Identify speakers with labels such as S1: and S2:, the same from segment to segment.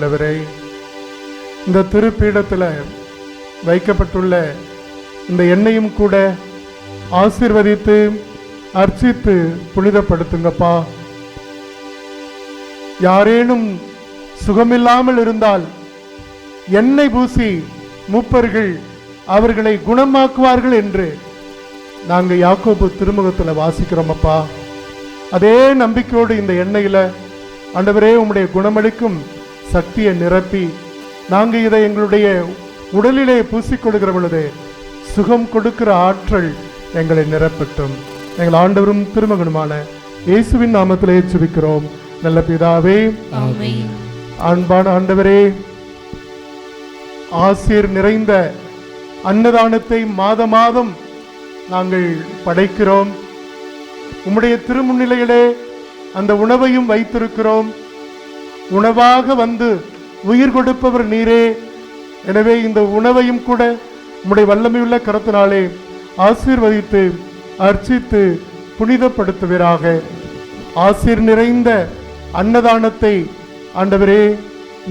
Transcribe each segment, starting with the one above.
S1: ஆண்டவரே இந்த திருப்பீடத்தில் வைக்கப்பட்டுள்ள இந்த எண்ணெயும் கூட ஆசீர்வதித்து அர்ச்சித்து புனிதப்படுத்துங்கப்பா. யாரேனும் சுகமில்லாமல் இருந்தால் எண்ணெய் பூசி மூப்பர்கள் அவர்களை குணமாக்குவார்கள் என்று நாங்கள் யாக்கோபு திருமுகத்தில் வாசிக்கிறோம் அப்பா அதே நம்பிக்கையோடு இந்த எண்ணெயில் ஆண்டவரே உம்முடைய குணமளிக்கும் சக்தியை நிரப்பி நாங்கள் இதை எங்களுடைய உடலிலே பூசிக் கொடுக்கிற பொழுது சுகம் கொடுக்கிற ஆற்றல் எங்களை நிரப்பட்டும். எங்கள் ஆண்டவரும் திருமகனுமான இயேசுவின் நாமத்திலே சுபிக்கிறோம் நல்ல பிதாவே அன்பான ஆண்டவரே ஆசீர் நிறைந்த அன்னதானத்தை மாத மாதம் நாங்கள் படைக்கிறோம். உம்முடைய திருமுன்னிலையிலே அந்த உணவையும் வைத்திருக்கிறோம். உணவாக வந்து உயிர் கொடுப்பவர் நீரே. எனவே இந்த உணவையும் கூட உம்முடைய வல்லமையுள்ள கரத்தினாலே ஆசீர்வதித்து அர்ச்சித்து புனிதப்படுத்துவீராக. ஆசீர் நிறைந்த அன்னதானத்தை ஆண்டவரே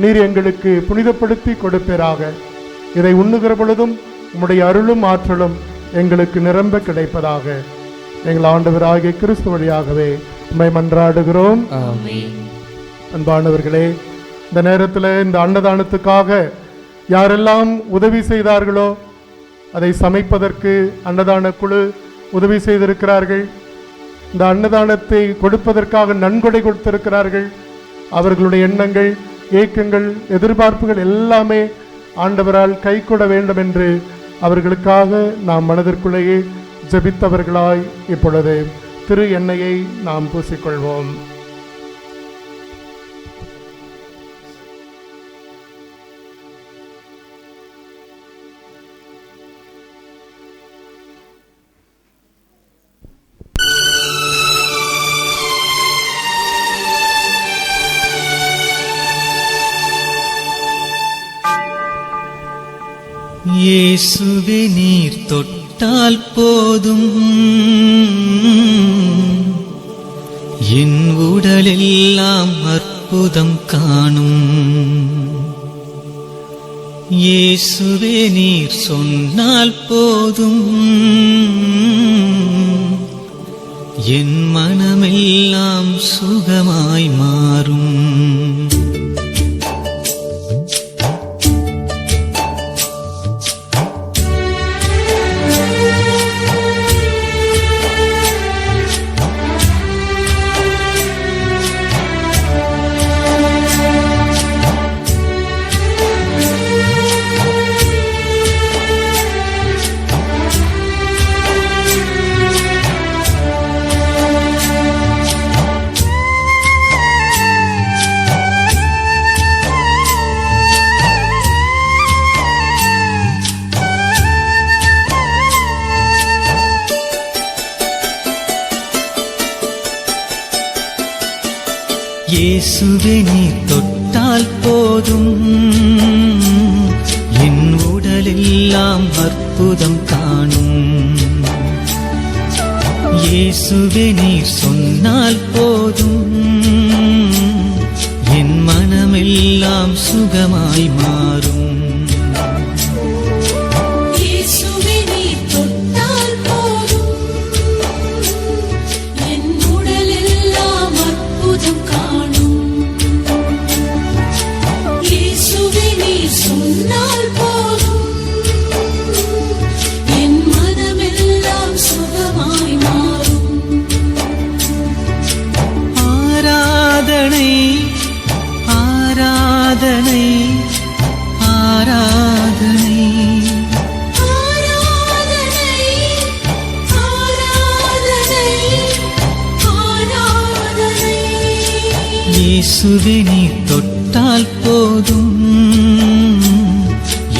S1: நீர் எங்களுக்கு புனிதப்படுத்தி கொடுப்பீராக. இதை உண்ணுகிற பொழுதும் உம்முடைய அருளும் ஆற்றலும் எங்களுக்கு நிரம்ப கிடைப்பதாக. எங்கள் ஆண்டவராகிய கிறிஸ்து வழியாகவே உண்மை மன்றாடுகிறோம். அன்பானவர்களே இந்த நேரத்தில் இந்த அன்னதானத்துக்காக யாரெல்லாம் உதவி செய்தார்களோ அதை சமைப்பதற்கு அன்னதான குழு உதவி செய்திருக்கிறார்கள். இந்த அன்னதானத்தை கொடுப்பதற்காக நன்கொடை கொடுத்திருக்கிறார்கள். அவர்களுடைய எண்ணங்கள் ஏக்கங்கள் எதிர்பார்ப்புகள் எல்லாமே ஆண்டவரால் கைகொட வேண்டும் என்று அவர்களுக்காக நாம் மனதிற்குள்ளேயே ஜெபித்தவர்களாய் இப்பொழுது. திரு எண்ணெயை நாம் பூசிக்கொள்வோம்.
S2: இயேசுவே நீர் தொட்டால் போதும். என் உடலெல்லாம் அற்புதம் காணும். இயேசுவே நீர் சொன்னால் போதும். என் மனமெல்லாம் சுகமாய் மாறும். இயேசுவே நீ தொட்டால் போதும். என் உடலெல்லாம் அற்புதம் காணும். இயேசுவே நீர் சொன்னால் போதும். என் மனமெல்லாம் சுகமாய் மாறும். ஆராதனை ஆராதனை. இயேசுவே நீ தொட்டால் போதும்.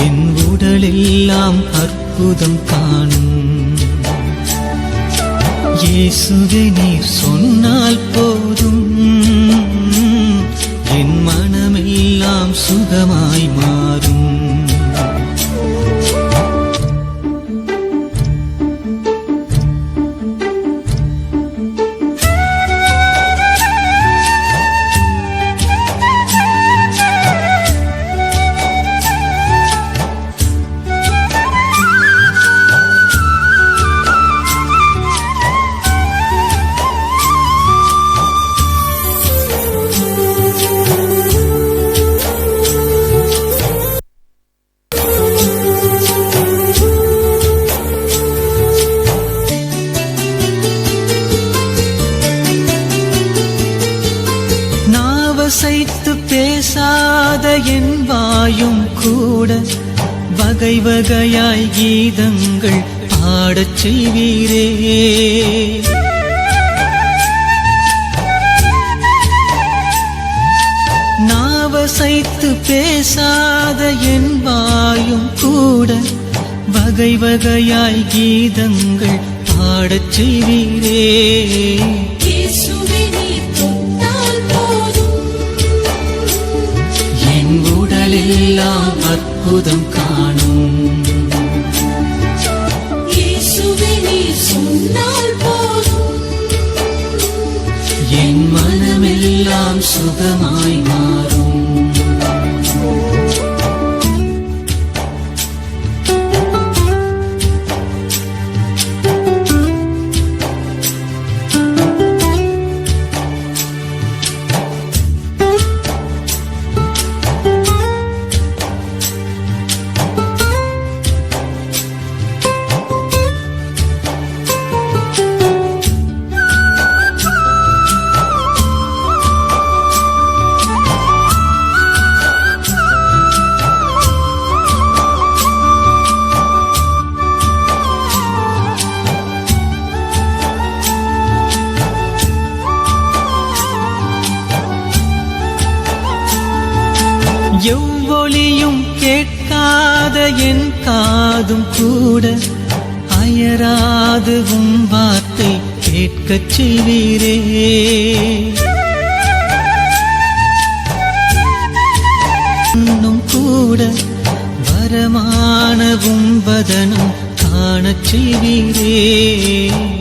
S2: என் உடலெல்லாம் அற்புதம் காணும். இயேசுவே நீர் சொன்னால் போதும். மனமெல்லாம் வகை வகையாய் கீதங்கள் பாடச் செய்வீரே. நாவசைத்து பேசாத என் வாயும் கூட வகை வகையாய் கீதங்கள் பாடச் செய்வீரே. அற்புதம் காணும் மனமெல்லாம் சுகமாய் மாறும் எவ்வொளியும் கேட்காத என் காதும் கூட அயராது உம் வார்த்தை கேட்கச் செய்வீரே. இன்னும் கூட வரமான உம்பதனம் காணச் செய்வீரே.